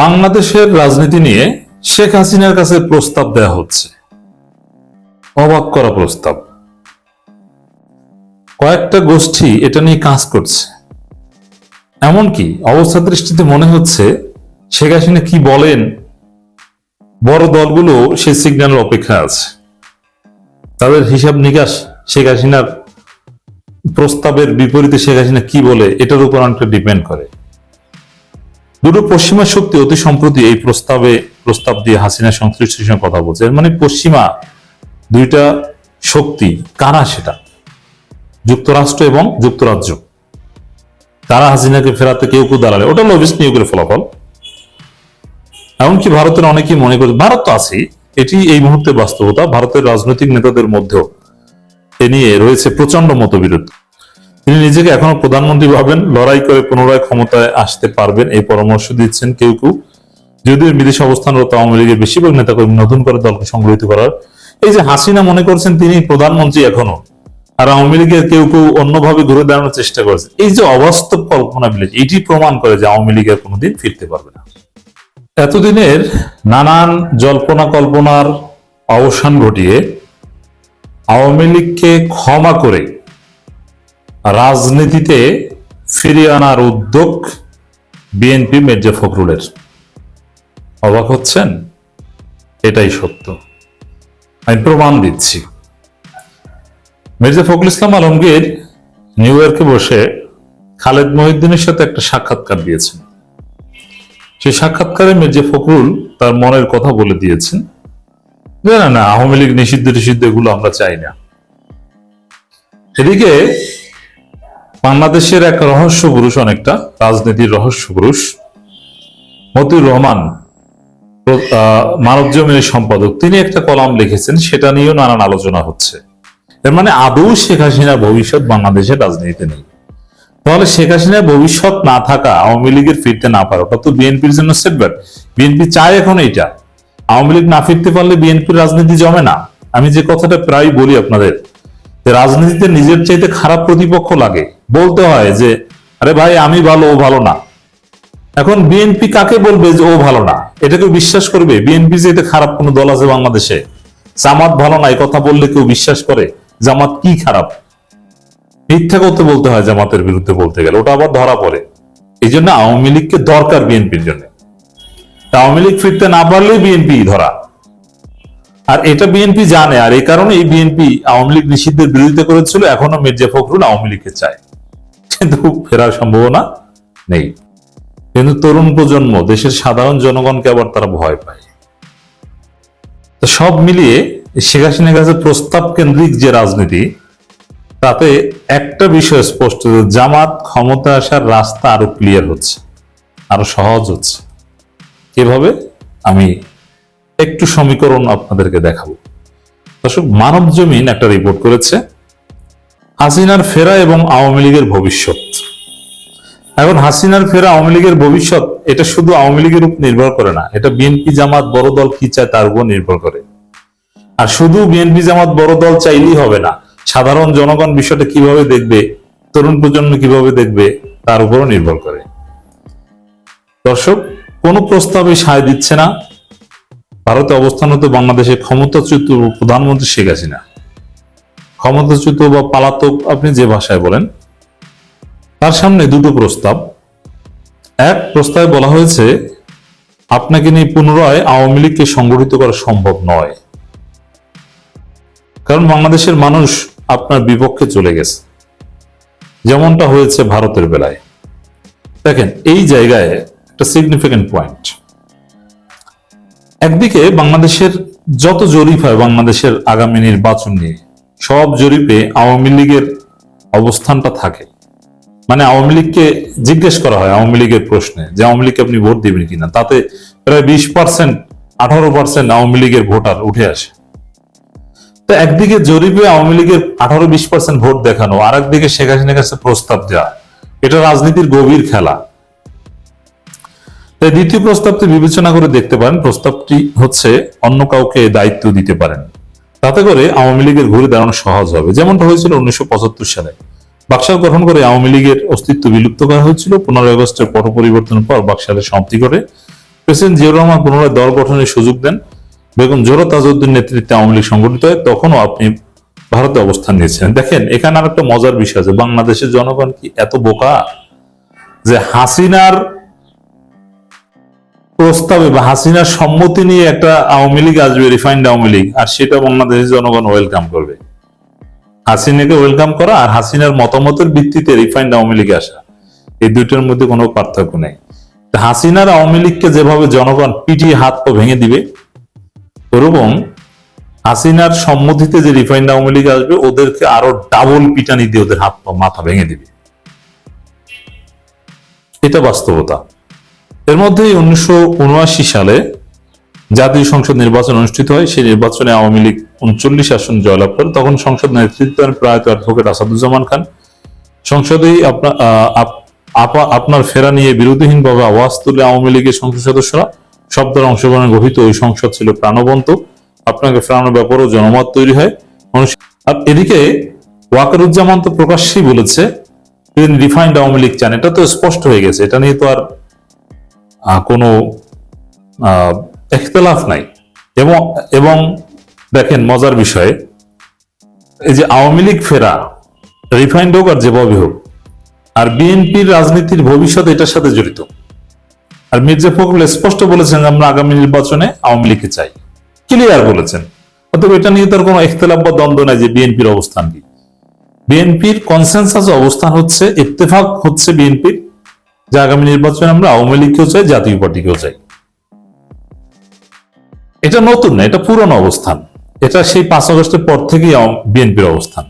বাংলাদেশের রাজনীতি নিয়ে শেখ হাসিনার কাছে প্রস্তাব দেওয়া হচ্ছে। অবাক করা প্রস্তাব। কয়েকটা গোষ্ঠী এটা নিয়ে কাজ করছে। এমনকি অবস্থা দৃষ্টিতে মনে হচ্ছে শেখ হাসিনা কি বলেন, বড় দলগুলো সেই সিগন্যালের অপেক্ষা আছে। তাদের হিসাব নিকাশ শেখ হাসিনার প্রস্তাবের বিপরীতে শেখ হাসিনা কি বলে, এটার উপর অনেকটা ডিপেন্ড করে। দুটো পশ্চিমা শক্তি অতি সম্প্রতি এই প্রস্তাবে, প্রস্তাব দিয়ে হাসিনা সংশ্লিষ্টের সঙ্গে কথা বলছে। মানে পশ্চিমা দুইটা শক্তি, কারা সেটা? যুক্তরাষ্ট্র এবং যুক্তরাজ্য। তারা হাসিনাকে ফেরাতে কেউ কেউ দাঁড়ালে, ওটা লবিস নিয়োগের ফলাফল। এমনকি ভারতের অনেকেই মনে করে, ভারত তো আছে এটি এই মুহূর্তে বাস্তবতা। ভারতের রাজনৈতিক নেতাদের মধ্যেও এ নিয়ে রয়েছে প্রচণ্ড মতবিরোধ। তিনি নিজেকে এখনও প্রধানমন্ত্রী ভাবেন, লড়াই করে পুনরায় ক্ষমতায় আসতে পারবেন, এই পরামর্শ দিচ্ছেন কেউ কেউ। যদিও বিদেশে অবস্থানরত আওয়ামী লীগের বেশিরভাগ নেতাকর্মী নতুন করে দলকে সংগঠিত করার। এই যে হাসিনা মনে করছেন তিনি প্রধানমন্ত্রী এখনও, আর আওয়ামী লীগের কেউ কেউ অন্যভাবে ঘুরে দাঁড়ানোর চেষ্টা করেছে, এই যে অবাস্তব কল্পনা বিলেজ এটি প্রমাণ করে যে আওয়ামী লীগের কোনোদিন ফিরতে পারবে না। এতদিনের নানান জল্পনা কল্পনার অবসান ঘটিয়ে আওয়ামী লীগকে ক্ষমা করে রাজনীতিতে ফিরিয়ে আনার উদ্যোগ বিএনপি মির্জা ফখরুলের। অবাক হচ্ছেন? এটাই সত্য। আমি প্রমাণ দিচ্ছি। মির্জা ফখরুল ইসলাম আলমগীর নিউ ইয়র্কে বসে খালেদ মহিউদ্দিনের সাথে একটা সাক্ষাৎকার দিয়েছেন। সেই সাক্ষাৎকারে মির্জা ফখরুল তার মনের কথা বলে দিয়েছেন। না না আওয়ামী লীগ নিষিদ্ধ নিষিদ্ধ এগুলো আমরা চাই না। এদিকে বাংলাদেশের এক রহস্য পুরুষ অনেকটা, রাজনীতির রহস্য পুরুষ মতিউর রহমান মানব জমিনের সম্পাদক। তিনি একটা কলাম লিখেছেন, সেটা নিয়েও নানান আলোচনা হচ্ছে। এর মানে আদৌ শেখ হাসিনার ভবিষ্যৎ বাংলাদেশের রাজনীতিতে নেই। তাহলে শেখ হাসিনার ভবিষ্যৎ না থাকা, আওয়ামী লীগের ফিরতে না পারা ওটা তো বিএনপির জন্য সেটব্যাক বিএনপি চায় এখন এইটা। আওয়ামী লীগ না ফিরতে পারলে বিএনপির রাজনীতি জমে না। আমি যে কথাটা প্রায় বলি আপনাদের রাজনীতিতে নিজের চাইতে খারাপ প্রতিপক্ষ লাগে। বলতে হয় যে, আরে ভাই, আমি ভালো, ও ভালো না। এখন বিএনপি কাকে বলবে যে, ও ভালো না? এটাকে বিশ্বাস করবে? বিএনপি চাইতে খারাপ কোনো দল আছে বাংলাদেশে? জামাত ভালো না, এই কথা বললে কেউ বিশ্বাস করে? জামাত কি খারাপ? মিথ্যা করতে বলতে হয় জামাতের বিরুদ্ধে বলতে গেলে, ওটা আবার ধরা পড়ে। এই জন্য আওয়ামী লীগকে দরকার বিএনপির জন্য। আওয়ামী লীগ ফিরতে না পারলেই বিএনপি ধরা। আর এটা বিএনপি জানে, আর এই কারণে এই বিএনপি আওয়ামী লীগ নিষিদ্ধের বিরোধিতা করেছিল, এখনও মির্জা ফখরুল আওয়ামী লীগকে চায়। কিন্তু ফেরার সম্ভাবনা নেই। কিন্তু তরুণ প্রজন্ম, দেশের সাধারণ জনগণকে আবার তারা ভয় পায়। সব মিলিয়ে শেখ হাসিনার কাছে প্রস্তাব কেন্দ্রিক যে রাজনীতি, তাতে একটা বিষয় স্পষ্ট যে জামাত ক্ষমতা আসার রাস্তা আরও ক্লিয়ার হচ্ছে, আরও সহজ হচ্ছে। কীভাবে আমি একটু সমীকরণ আপনাদেরকে দেখাবো। দর্শক, মানব জমিন একটা রিপোর্ট করেছে। হাসিনার ফেরা এবং আওয়ামী লীগের ভবিষ্যৎ। এখন হাসিনার ফেরা আওয়ামী লীগের ভবিষ্যৎ, এটা শুধু আওয়ামী লীগের উপর নির্ভর করে না, এটা বিএনপি জামাত বড় দল কি চায় তার উপর নির্ভর করে। আর শুধু বিএনপি জামাত বড় দল চাইলেই হবে না, সাধারণ জনগণ বিষয়টা কীভাবে দেখবে, তরুণ প্রজন্ম কীভাবে দেখবে, তার উপরও নির্ভর করে। দর্শক, কোন প্রস্তাবে সায় দিচ্ছে না। ভারতে অবস্থানরত বাংলাদেশের ক্ষমতাচ্যুত প্রধানমন্ত্রী শেখ হাসিনা। ক্ষমতাচ্যুত বা পালাতক আপনি যে ভাষায় বলেন, তার সামনে দুটো প্রস্তাব। এক প্রস্তাবে বলা হয়েছে, আপনাকে নিয়ে পুনরায় আওয়ামী লীগকে সংগঠিত করা সম্ভব নয়। কারণ বাংলাদেশের মানুষ আপনার বিপক্ষে চলে গেছে। যেমনটা হয়েছে ভারতের বেলায়। দেখেন, এই জায়গায় একটা সিগনিফিকেন্ট পয়েন্ট একদিকে বাংলাদেশের যত জরিপ হয় বাংলাদেশের আগামী নির্বাচন নিয়ে সব জরিপে আওয়ামী লীগের অবস্থানটা থাকে। মানে আওয়ামী লীগকে জিজ্ঞেস করা হয় আওয়ামী লীগের প্রশ্নে যে আওয়ামী লীগকে আপনি ভোট দিবেন কিনা। তাতে প্রায় বিশ পার্সেন্ট, আঠারো পার্সেন্ট আওয়ামী লীগের ভোটার উঠে আসে। তো একদিকে জরিপে আওয়ামী লীগের আঠারো বিশ পার্সেন্ট ভোট দেখানো আর একদিকে শেখ হাসিনার কাছে প্রস্তাব দেওয়া। এটা রাজনীতির গভীর খেলা। তাই দ্বিতীয় প্রস্তাবটি বিবেচনা করে দেখতে পারেন। প্রস্তাবটি হচ্ছে অন্য কাউকে দায়িত্ব দিতে পারেন তাতে করে আওয়ামী লীগের ঘুরে দাঁড়ানো সহজ হবে। যেমনটা হয়েছিল উনিশশো সালে। বাকশাল গঠন করে আওয়ামী লীগের অস্তিত্ব বিলুপ্ত করা হয়েছিল। পনেরোই আগস্টের পট পরিবর্তনের পর বাকশালের সমাপ্তি করে প্রেসিডেন্ট জিয়াউর রহমান পুনরায় দল গঠনের সুযোগ দেন। বেগম জোরা তাজউদ্দিন নেতৃত্বে আওয়ামী লীগ সংগঠিত হয়। তখনও আপনি ভারতে অবস্থান নিয়েছিলেন। দেখেন, এখানে আর একটা মজার বিষয় আছে। বাংলাদেশের জনগণ কি এত বোকা? যে হাসিনার প্রস্তাবে বা হাসিনার সম্মতি নিয়ে একটা আওয়ামী লীগ আসবে রিফাইন্ড আওয়ামী লীগ, আর সেটা বাংলাদেশের জনগণ ওয়েলকাম করবে। হাসিনাকে ওয়েলকাম করা আর হাসিনার মতামতের ভিত্তিতে রিফাইন্ড আওয়ামী লীগে আসা, এই দুইটার মধ্যে কোনো পার্থক্য নেই। হাসিনার আওয়ামী লীগকে যেভাবে জনগণ পিটিয়ে হাত পা ভেঙে দিবে, ওরকম হাসিনার সম্মতিতে যে রিফাইন্ড আওয়ামী লীগ আসবে, ওদেরকে আরও ডাবল পিটানি দিয়ে ওদের হাত পা, মাথা ভেঙে দিবে। এটা বাস্তবতা। এর মধ্যেই উনিশশো সালে জাতীয় সংসদ নির্বাচন অনুষ্ঠিত হয়। সেই নির্বাচনে আওয়ামী লীগ উনচল্লিশ আসন জয়লাভ করে। তখন সংসদ নেতৃত্ব প্রয়াত অ্যাডভোকেট আসাদুজ্জামান খান। সংসদেই আপনার আপা- আপনার ফেরা নিয়ে বিরোধীহীনভাবে আওয়াজ তুলে আওয়ামী লীগের সংসদ সদস্যরা। শব্দের অংশগ্রহণে গঠিত ওই সংসদ ছিল প্রাণবন্ত। আপনাকে ফেরানোর ব্যাপারেও জনমত তৈরি হয়। আর এদিকে ওয়াকারুজ্জামান তো প্রকাশ্যেই বলেছে রিফাইন্ড আওয়ামী লীগ চান। এটা তো স্পষ্ট হয়ে গেছে। এটা নিয়ে তো আর কোনো এখতলাফ নাই। এবং এবং দেখেন মজার বিষয়ে, এই যে আওয়ামী লীগ ফেরা রিফাইন্ড হোক আর যেভাবে হোক, আর বিএনপির রাজনীতির ভবিষ্যৎ এটার সাথে জড়িত। আর মির্জা ফখরুল স্পষ্ট বলেছেন আমরা আগামী নির্বাচনে আওয়ামী লীগকে চাই। ক্লিয়ার বলেছেন। অতএব এটা নিয়ে তার কোনো ইখতলাফ বা দ্বন্দ্ব নাই যে বিএনপির অবস্থান কি। বিএনপির কনসেনসাস অবস্থান হচ্ছে, ইত্তেফাক হচ্ছে বিএনপির যে আগামী নির্বাচনে আমরা আওয়ামী লীগকেও চাই, জাতীয় পার্টিকেও চাই। এটা নতুন না, এটা পুরনো অবস্থান। এটা সেই পাঁচ আগস্টের পর থেকেই বিএনপির অবস্থান।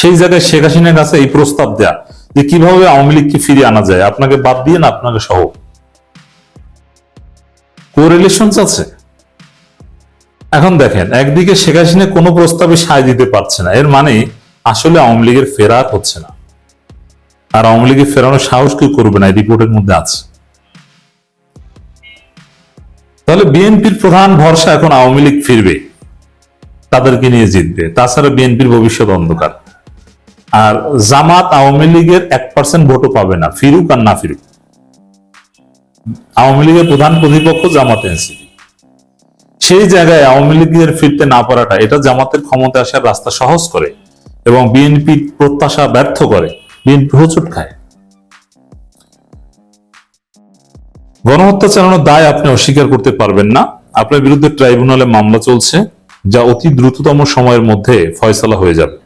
সেই জায়গায় শেখ হাসিনার কাছে এই প্রস্তাব দেয়া যে কীভাবে আওয়ামী লীগকে ফিরিয়ে আনা যায়, আপনাকে বাদ দিয়ে না আপনাকে সহ? কোরিলেশন আছে। এখন দেখেন, একদিকে শেখ হাসিনা কোনো প্রস্তাবে সায় দিতে পারছে না, এর মানে আসলে আওয়ামী লীগের ফেরার হচ্ছে না। আর আওয়ামী লীগের ফেরানোর সাহস কেউ করবে না রিপোর্টের মধ্যে আছে। তাহলে বিএনপির প্রধান ভরসা এখন আওয়ামী লীগ ফিরবে, তাদেরকে নিয়ে জিতবে। তাছাড়া বিএনপির ভবিষ্যৎ অন্ধকার। আর জামাত আওয়ামী লীগের এক পার্সেন্ট ভোটও পাবে না, ফিরুক আর না ফিরুক। আওয়ামী লীগের প্রধান প্রতিপক্ষ জামাত এনসিপি। সেই জায়গায় আওয়ামী লীগের ফিরতে না পারাটা, এটা জামাতের ক্ষমতা আসার রাস্তা সহজ করে এবং বিএনপি প্রত্যাশা ব্যর্থ করে। বিএনপি হোঁচট খায়। গণহত্যা চালানোর দায় আপনি অস্বীকার করতে পারবেন না। আপনার বিরুদ্ধে ট্রাইব্যুনালে মামলা চলছে, যা অতি দ্রুততম সময়ের মধ্যে ফয়সালা হয়ে যাবে।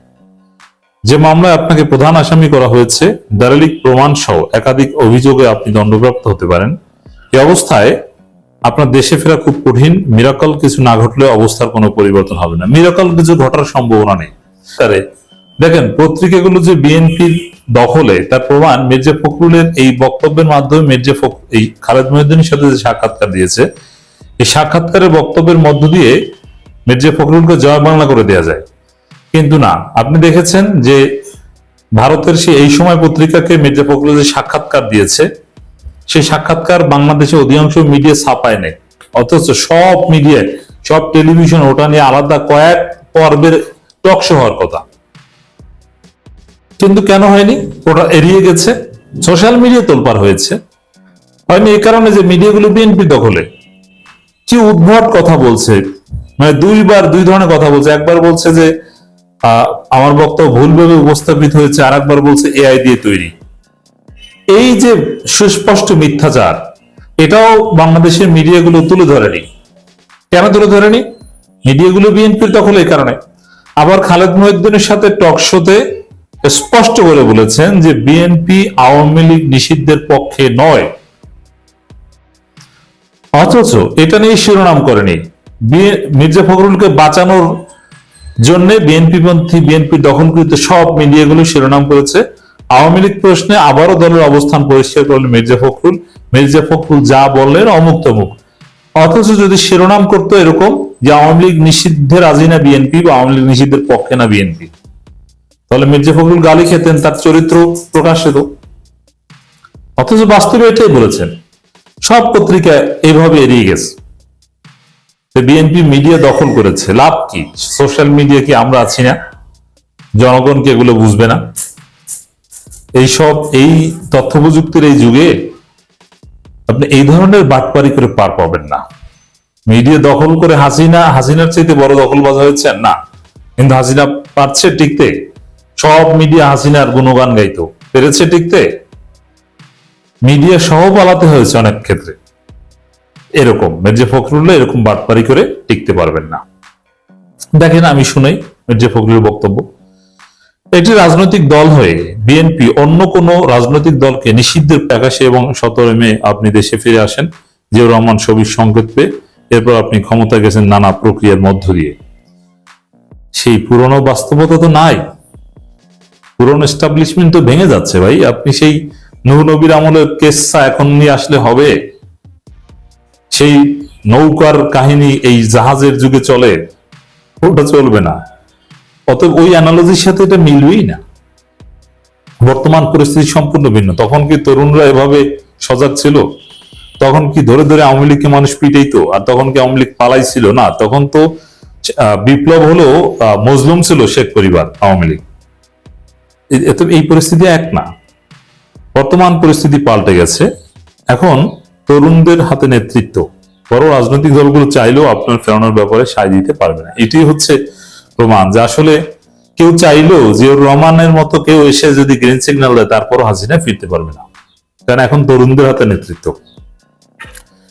যে মামলায় আপনাকে প্রধান আসামি করা হয়েছে, দালালিক প্রমাণ সহ একাধিক অভিযোগে আপনি দণ্ডপ্রাপ্ত হতে পারেন। এ অবস্থায় আপনার দেশে ফেরা খুব কঠিন মিরাকল কিছু না ঘটলে অবস্থার কোনো পরিবর্তন হবে না। মিরাকল কিছু ঘটার সম্ভাবনা নেই। দেখেন, পত্রিকাগুলো যে বিএনপির দখলে, তার প্রমাণ মির্জা ফখরুলের এই বক্তব্যের মাধ্যমে মির্জা এই খালেদ মহিউদ্দিনের সাথে যে সাক্ষাৎকার দিয়েছে, এই সাক্ষাৎকারের বক্তব্যের মধ্য দিয়ে মির্জা ফখরুলকে জয় বাংলা করে দেওয়া যায়। কিন্তু না, আপনি দেখেছেন যে ভারতের সে এই সময় পত্রিকাকে মির্জা ফখরুল যে সাক্ষাৎকার দিয়েছে, সেই সাক্ষাৎকার বাংলাদেশে অধিকাংশ মিডিয়া ছাপায় নেই। অথচ সব মিডিয়ায়, সব টেলিভিশন, ওটা নিয়ে আলাদা কয়েক পর্বের টক শো হওয়ার কথা। কিন্তু কেন হয়নি? ওটা এড়িয়ে গেছে। সোশ্যাল মিডিয়া তোলপার হয়েছে। হয়নি এই কারণে যে মিডিয়াগুলো বিএনপি দখলে। কি উদ্ভট কথা বলছে। মানে দুইবার দুই ধরনের কথা বলছে। একবার বলছে যে আমার বক্তব্য ভুলভাবে উপস্থাপিত হয়েছে আর একবার বলছে এআই দিয়ে তৈরি। এই যে সুস্পষ্ট মিথ্যাচার, এটাও বাংলাদেশের মিডিয়াগুলো তুলে ধরেনি। কেন তুলে ধরেনি? মিডিয়াগুলো বিএনপির দখলে এই কারণে। আবার খালেদ মহিউদ্দিনের সাথে টক শোতে স্পষ্ট করে বলেছেন যে বিএনপি আওয়ামী লীগ নিষিদ্ধের পক্ষে নয়। অথচ এটা নিয়ে শিরোনাম করেনি। মির্জা ফখরুলকে বাঁচানোর জন্য বিএনপি পন্থী, বিএনপি দখলকৃত সব মিডিয়াগুলো শিরোনাম করেছে। আওয়ামী লীগ প্রশ্নে আবারও দলের অবস্থান পরিষ্কার করলেন মির্জা ফখরুল। মির্জা ফখরুল যা বললেন অমুক তমুক। অথচ যদি শিরোনাম করতো এরকম যে আওয়ামী লীগ নিষিদ্ধে রাজি না বিএনপি বা আওয়ামী লীগ নিষিদ্ধের পক্ষে না বিএনপি। তাহলে মির্জা ফখরুল গালি খেতেন, তার চরিত্র প্রকাশ পেত অথচ বাস্তবে এটাই বলেছেন, সব পত্রিকা এইভাবে এড়িয়ে গেছে। বিএনপি মিডিয়া দখল করেছে, লাভ কি? সোশ্যাল মিডিয়া কি আমরা আছি না? জনগণ কি এগুলো বুঝবে না? এইসব, এই তথ্য প্রযুক্তির এই যুগে আপনি এই ধরনের বাটপারি করে পার পাবেন না। মিডিয়া দখল করে হাসিনা, হাসিনার চাইতে বড় দখলবাজ হয়েছে না। কিন্তু হাসিনা পারছে টিকতে। সব মিডিয়া হাসিনার গুণগান গাইতো। পেরেছে টিকতে? মিডিয়া সহ পালাতে হয়েছে অনেক ক্ষেত্রে। এরকম, মির্জা ফখরুল্লাহ এরকম বাটপারি করে টিকতে পারবেন না। দেখেন, আমি শুনাই মির্জা ফখরুলের বক্তব্য। একটি রাজনৈতিক দল হয়ে বিএনপি অন্য কোন রাজনৈতিক দলকে নিষিদ্ধের প্যাকাশে এবং সতেরো মে আপনি দেশে ফিরে আসেন, জিয়াউর রহমান ছবির সংকেত পেয়ে এরপর আপনি ক্ষমতা গেছেন নানা প্রক্রিয়ার মধ্য দিয়ে। সেই পুরনো বাস্তবতা তো নাই। পুরনো এস্টাবলিশমেন্ট তো ভেঙে যাচ্ছে ভাই। আপনি সেই নবীর আমলের কেসা এখন নিয়ে আসলে হবে? সেই নৌকার কাহিনী এই জাহাজের যুগে চলে, ওটা চলবে না। অতএব ওই অ্যানালজির সাথে এটা মিলবেই না। বর্তমান পরিস্থিতি সম্পূর্ণ ভিন্ন। তখন কি তরুণরা এভাবে সজাগ ছিল? তখন কি ধরে ধরে আওয়ামী লীগকে মানুষ পিটাইতো? আর তখন কি আওয়ামী লীগ পালাইছিল? না, তখন তো বিপ্লব হলো মজলুম ছিল শেখ পরিবার, আওয়ামী লীগ। এই পরিস্থিতি এক না। বর্তমান পরিস্থিতি পাল্টে গেছে। এখন তরুণদের হাতে নেতৃত্ব। বড় রাজনৈতিক দলগুলো চাইলেও আপনার ফেরানোর ব্যাপারে সায় দিতে পারবে না। এটি হচ্ছে প্রমাণ যে আসলে কেউ চাইলেও জিয়র রহমানের মতো কেউ এসে যদি গ্রিন সিগন্যাল দেয়, তারপরও হাসিনা ফিরতে পারবে না। কারণ এখন তরুণদের হাতে নেতৃত্ব।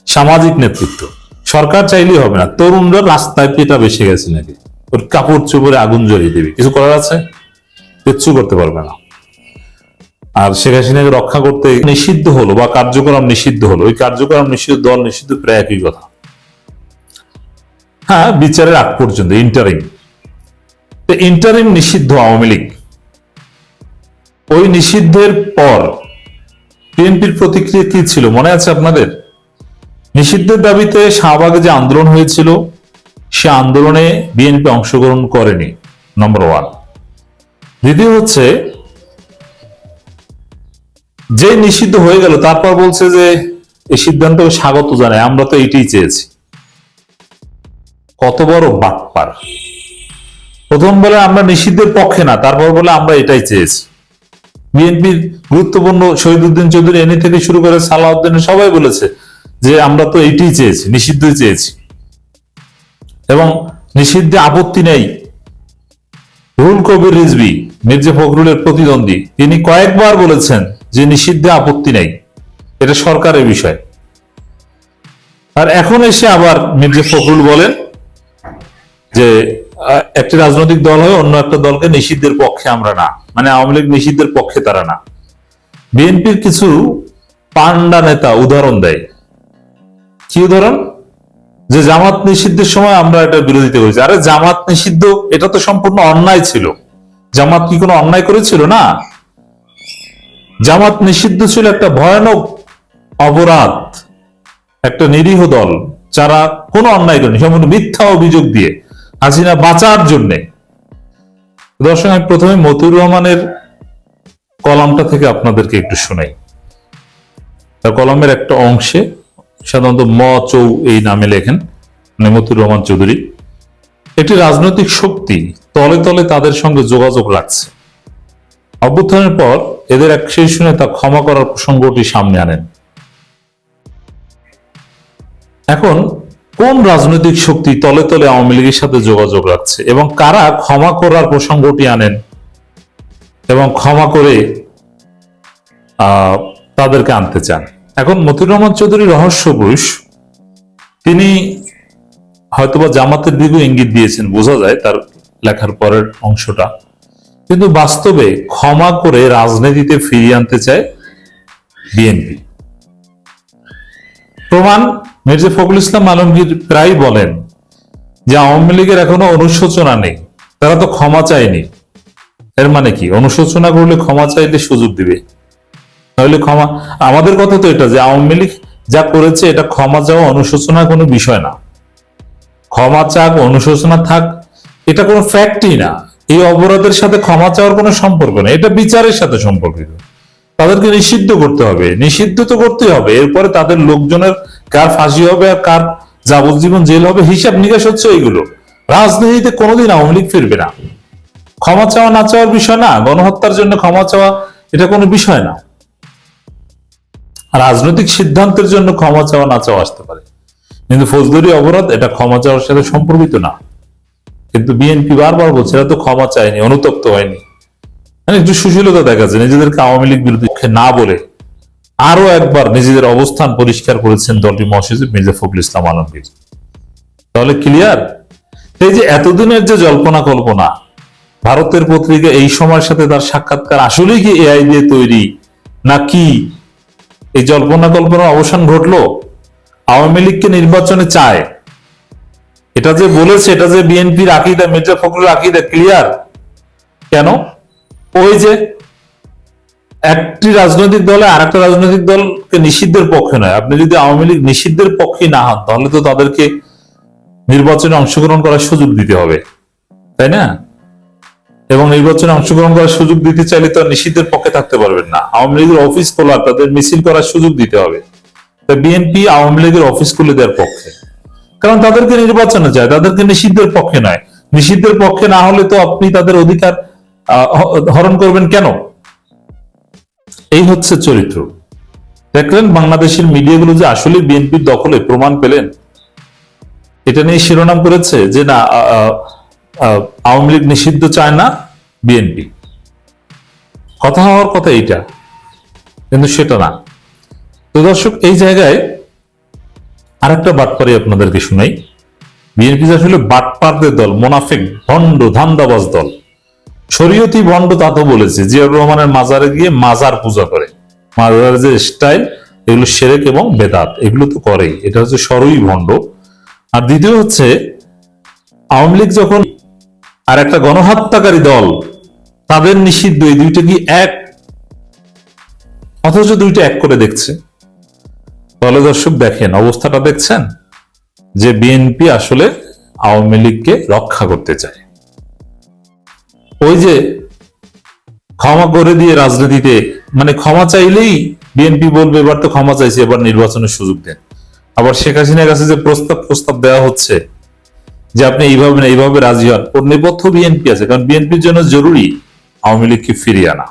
সামাজিক নেতৃত্ব। সরকার চাইলেই হবে না। তরুণরা রাস্তায় পেটা বেসে গেছে নাকি? ওর কাপড় চোপড়ে আগুন জ্বলিয়ে দেবে। কিছু করার আছে? কিচ্ছু করতে পারবে না। আর শেখ হাসিনাকে রক্ষা করতে নিষিদ্ধ হলো বা কার্যক্রম নিষিদ্ধ হলো। ওই কার্যক্রম নিষিদ্ধ, দল নিষিদ্ধ প্রায় একই কথা। হ্যাঁ বিচারের আগ পর্যন্ত ইন্টারিম তো ইন্টারিম নিষিদ্ধ আওয়ামী লীগ। ওই নিষিদ্ধের পর বিএনপির প্রতিক্রিয়া কি ছিল? মনে আছে আপনাদের? নিষিদ্ধের দাবিতে শাহবাগে যে আন্দোলন হয়েছিল, সে আন্দোলনে বিএনপি অংশগ্রহণ করেনি নম্বর ওয়ান দ্বিতীয় হচ্ছে, যে নিষিদ্ধ হয়ে গেল, তারপর বলছে যে এই সিদ্ধান্তকে স্বাগত জানাই আমরা তো এটাই চেয়েছি। কত বড় বাটপার। প্রথম বলে আমরা নিষিদ্ধের পক্ষে না, তারপর বলে আমরা এটাই চেয়েছি। বিএনপির গুরুত্বপূর্ণ শহীদুদ্দিন চৌধুরী এনে থেকে শুরু করে সালাউদ্দিন, সবাই বলেছে যে আমরা তো এইটাই চেয়েছি, নিষিদ্ধই চেয়েছি। এবং নিষিদ্ধে আপত্তি নেই। রুল কবির রিজবি মির্জা ফখরুলের প্রতিদ্বন্দ্বী, তিনি কয়েকবার বলেছেন যে নিষিদ্ধে আপত্তি নেই। এটা সরকারের বিষয়। আর এখন এসে আবার মির্জা ফখরুল বলেন যে একটি রাজনৈতিক দল হয়ে, অন্য একটা দলকে নিষিদ্ধের পক্ষে আমরা না। মানে আওয়ামী লীগ নিষিদ্ধের পক্ষে তারা না। বিএনপির কিছু পান্ডা নেতা উদাহরণ দেয়। কি উদাহরণ? যে জামাত নিষিদ্ধের সময় আমরা এটা বিরোধিতা করেছি। আরে জামাত নিষিদ্ধ, এটা তো সম্পূর্ণ অন্যায় ছিল। জামাত কি কোনো অন্যায় করেছিল? না। জামাত নিষিদ্ধ ছিল একটা ভয়ানক অপরাধ, একটা নিরীহ দল, যারা কোনো অন্যায় করেনি, সম্পূর্ণ মিথ্যা অভিযোগ দিয়ে হাসিনা বাঁচার জন্যে। দর্শক, আমি প্রথমে মতিউর রহমানের কলামটা থেকে আপনাদেরকে একটু শোনাই। তার কলমের একটা অংশে সাধারণত ম, চৌ এই নামে লেখেন মানে মতিউর রহমান চৌধুরী। একটি রাজনৈতিক শক্তি তলে তলে তাদের সঙ্গে যোগাযোগ রাখছে। অভ্যুত্থানের পর এদের এক শেষ শুনে তা ক্ষমা করার প্রসঙ্গটি সামনে আনেন। এখন, কোন রাজনৈতিক শক্তি তলে তলে আওয়ামী লীগের সাথে যোগাযোগ রাখছে এবং কারা ক্ষমা করার প্রসঙ্গটি আনেন এবং ক্ষমা করে তাদেরকে আনতে চান? এখন মতিউর রহমান চৌধুরী রহস্য পুরুষ তিনি হয়তোবা জামাতের দিকেও ইঙ্গিত দিয়েছেন, বোঝা যায় তার লেখার পরের অংশটা। কিন্তু বাস্তবে ক্ষমা করে রাজনীতিতে ফিরিয়ে আনতে চায় বিএনপি। প্রমাণ, মির্জা ফখরুল ইসলাম আলমগীর প্রায় বলেন যে আওয়ামী লীগের এখনও অনুশোচনা নেই, তারা তো ক্ষমা চায়নি। এর মানে কি? অনুশোচনা করলে ক্ষমা চাইলে সুযোগ দিবে। তাহলে ক্ষমা, আমাদের কথা তো এটা যে আওয়ামী লীগ যা করেছে এটা ক্ষমা চাওয়া অনুশোচনা কোনো বিষয় না। ক্ষমা চাক অনুশোচনা থাক, এটা কোনো ফ্যাক্টই না। এই অপরাধের সাথে ক্ষমা চাওয়ার কোনো সম্পর্ক নেই, এটা বিচারের সাথে সম্পর্কিত। তাদেরকে নিষিদ্ধ করতে হবে, নিষিদ্ধ তো করতে হবে, এরপরে তাদের লোকজনের কার ফাঁসি হবে আর কার যাবজ্জীবন জেল হবে, হিসাব নিকাশ হচ্ছে এইগুলো। রাজনীতিতে কোনোদিন আওয়ামী লীগ ফিরবে না। ক্ষমা চাওয়া না চাওয়ার বিষয় না, গণহত্যার জন্য ক্ষমা চাওয়া, এটা কোনো বিষয় না। রাজনৈতিক সিদ্ধান্তের জন্য ক্ষমা চাওয়া না চাওয়া আসতে পারে। কিন্তু ফৌজদারি অপরাধ, এটা ক্ষমা চাওয়ার সাথে সম্পর্কিত না। কিন্তু বিএনপি বারবার বলছে, এরা তো ক্ষমা চায়নি, অনুতপ্ত হয়নি। মানে একটু সুশীলতা দেখা যায় নিজেদেরকে আওয়ামী লীগ বিরুদ্ধে না বলে আরও একবার নিজেদের অবস্থান পরিষ্কার করেছেন দলটি মহাসচিব মির্জা ফখরুল ইসলাম আলমগীর। তাহলে ক্লিয়ার? এই যে এতদিনের যে জল্পনা কল্পনা, ভারতের পত্রিকা এই সময়ের সাথে তার সাক্ষাৎকার আসলেই কি এআই দিয়ে তৈরি? না কি? এই জল্পনা কল্পনার অবসান ঘটলো? আওয়ামী লীগকে নির্বাচনে চায়। এটা যে বলেছে, এটা যে বিএনপির আকিদা, মির্জা ফখরুল আকিদা ক্লিয়ার কেন? ওই যে একটি রাজনৈতিক দলে আর একটা রাজনৈতিক দলকে নিষিদ্ধের পক্ষে নয়। আপনি যদি আওয়ামী লীগ নিষিদ্ধের পক্ষে না হন, তাহলে তো তাদেরকে নির্বাচনে অংশগ্রহণ করার সুযোগ দিতে হবে। তাই না? এবং নির্বাচনে অংশগ্রহণ করার সুযোগ দিতে চাইলে তো নিষিদ্ধের পক্ষে থাকতে পারবেন না। আওয়ামী লীগের অফিস খোলা, তাদের মিছিল করার সুযোগ দিতে হবে। বিএনপি আওয়ামী লীগের পক্ষে। কারণ তাদেরকে নির্বাচনে চায় তাদেরকে নিষিদ্ধের পক্ষে নয়। নিষিদ্ধের পক্ষে না হলে তো আপনি তাদের অধিকার হরণ করবেন কেন? এই হচ্ছে চরিত্র। দেখলেন বাংলাদেশের মিডিয়াগুলো যে আসলে বিএনপির দখলে প্রমাণ পেলেন? এটা নিয়ে শিরোনাম করেছে যে না আওয়ামী লীগ নিষিদ্ধ চায় না বিএনপি কথা হওয়ার কথা এইটা, কিন্তু সেটা না। তো দর্শক, এই জায়গায় আরেকটা বাটপারি আপনাদেরকে শুনাই। বিএনপি আসলে বাটপারদের দল, মোনাফেক, ভণ্ড, ধান্দাবাজ দল। শরীয়তি ভণ্ড তা তো বলেছে, জিয়াউর রহমানের মাজারে গিয়ে মাজার পূজা করে। মাজারের যে স্টাইল এগুলো সেরেক এবং বেদাত, এগুলো তো করেই। এটা হচ্ছে সরই ভণ্ড। আর দ্বিতীয় হচ্ছে, আওয়ামী লীগ যখন আর একটা গণহত্যাকারী দল, তাদের নিষিদ্ধ, এই দুইটা কি এক? অথচ দুইটা এক করে দেখছে। তাহলে দর্শক দেখেন, অবস্থাটা দেখছেন? যে বিএনপি আসলে আওয়ামী লীগকে রক্ষা করতে চায়। ওই যে ক্ষমা করে দিয়ে রাজনীতিতে মানে ক্ষমা চাইলেই বিএনপি বলবে, এবার তো ক্ষমা চাইছে, এবার নির্বাচনের সুযোগ দেন। আবার শেখ হাসিনার কাছে যে প্রস্তাব প্রস্তাব দেওয়া হচ্ছে, যে আপনি এইভাবে না, এইভাবে রাজি হন, ওর নেপথ্য বিএনপি আছে, কারণ বিএনপির জন্য জরুরি আওয়ামী লীগকে ফিরিয়ে আনা।